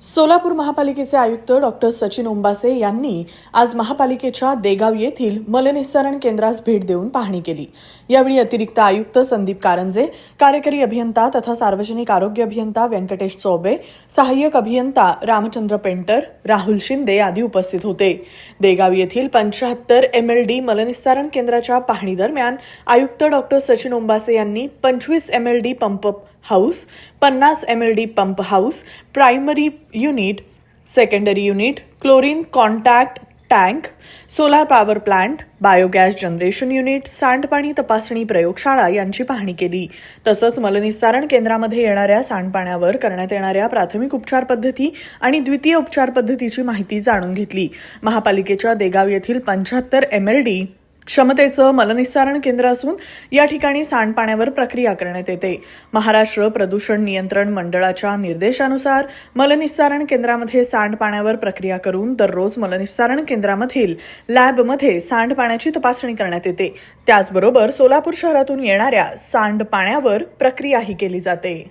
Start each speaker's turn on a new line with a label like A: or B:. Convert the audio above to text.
A: सोलापूर महापालिकेचे आयुक्त डॉक्टर सचिन उंबासे यांनी आज महापालिकेच्या देगाव येथील मलनिस्सारण केंद्रास भेट देऊन पाहणी केली. यावेळी अतिरिक्त आयुक्त संदीप कारंजे कार्यकारी अभियंता तथा सार्वजनिक आरोग्य अभियंता व्यंकटेश चौबे सहाय्यक अभियंता रामचंद्र पेंटर राहुल शिंदे आदी उपस्थित होते. देगाव येथील पंच्याहत्तर एम एल डी मलनिस्सारण केंद्राच्या पाहणीदरम्यान आयुक्त डॉक्टर सचिन उंबासे यांनी पंचवीस M L D pump house पन्नास M L D pump house primary unit secondary unit chlorine contact tank solar power plant biogas generation unit सांडपाणी तपासणी प्रयोगशाळा यांची पाहणी केली. तसंच मलनिस्सारण केंद्रामध्ये येणाऱ्या सांडपाण्यावर करण्यात येणाऱ्या प्राथमिक उपचार पद्धती आणि द्वितीय उपचार पद्धतीची माहिती जाणून घेतली. महापालिकेच्या देगाव येथील पंच्याहत्तर एम एल डी क्षमतेचं मलनिस्सारण केंद्र असून या ठिकाणी सांडपाण्यावर प्रक्रिया करण्यात येते. महाराष्ट्र प्रदूषण नियंत्रण मंडळाच्या निर्देशानुसार मलनिस्सारण केंद्रामध्ये सांडपाण्यावर प्रक्रिया करून दररोज मलनिस्सारण केंद्रामधील लॅबमध्ये सांडपाण्याची तपासणी करण्यात येते. त्याचबरोबर सोलापूर शहरातून येणाऱ्या सांडपाण्यावर प्रक्रियाही केली जाते.